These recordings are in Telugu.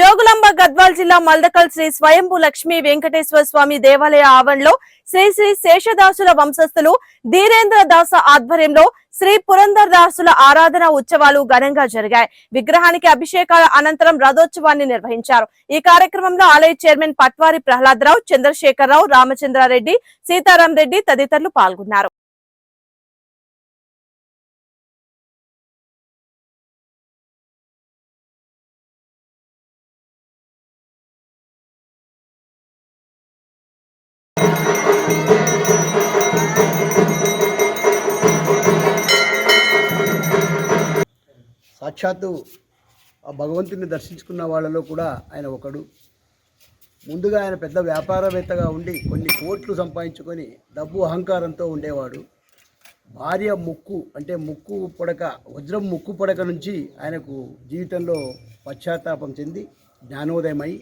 జోగులాంబ గద్వాల్ జిల్లా మల్దకల్ శ్రీ స్వయంభు లక్ష్మీ వెంకటేశ్వర స్వామి దేవాలయ ఆవరణలో శ్రీ శ్రీ శేషదాసుల వంశస్థులు ధీరేంద్ర దాస ఆధ్వర్యంలో శ్రీ పురందర్ దాసుల ఆరాధన ఉత్సవాలు ఘనంగా జరిగాయి. విగ్రహానికి అభిషేకాల అనంతరం రథోత్సవాన్ని నిర్వహించారు. ఈ కార్యక్రమంలో ఆలయ చైర్మన్ పట్వారి ప్రహ్లాదరావు చంద్రశేఖరరావు రామచంద్రారెడ్డి సీతారాం రెడ్డి తదితరులు పాల్గొన్నారు. సాక్షాత్తు ఆ భగవంతుని దర్శించుకున్న వాళ్ళలో కూడా ఆయన ఒకడు. ముందుగా ఆయన పెద్ద వ్యాపారవేత్తగా ఉండి కొన్ని కోట్లు సంపాదించుకొని డబ్బు అహంకారంతో ఉండేవాడు. భార్య ముక్కు అంటే ముక్కు పొడక వజ్రం ముక్కు పొడక నుంచి ఆయనకు జీవితంలో పశ్చాత్తాపం చెంది జ్ఞానోదయమై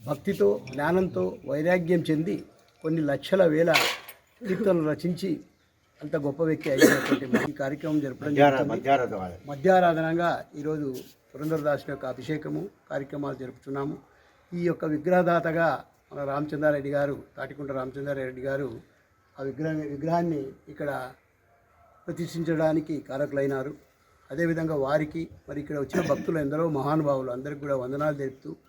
భక్తితో జ్ఞానంతో వైరాగ్యం చెంది కొన్ని లక్షల వేల కీర్తనలు రచించి అంత గొప్ప వ్యక్తి అయినటువంటి ఈ కార్యక్రమం జరపడం. మధ్యారాధనగా ఈరోజు పురంధరదాసు యొక్క అభిషేకము కార్యక్రమాలు జరుపుతున్నాము. ఈ యొక్క విగ్రహదాతగా మన రామచంద్రారెడ్డి గారు తాటికుంట రామచంద్రారెడ్డి గారు ఆ విగ్రహ విగ్రహాన్ని ఇక్కడ ప్రతిష్ఠించడానికి కారకులైనారు. అదేవిధంగా వారికి మరి ఇక్కడ వచ్చిన భక్తులు ఎందరో మహానుభావులు అందరికీ కూడా వందనాలు తెలుపుతూ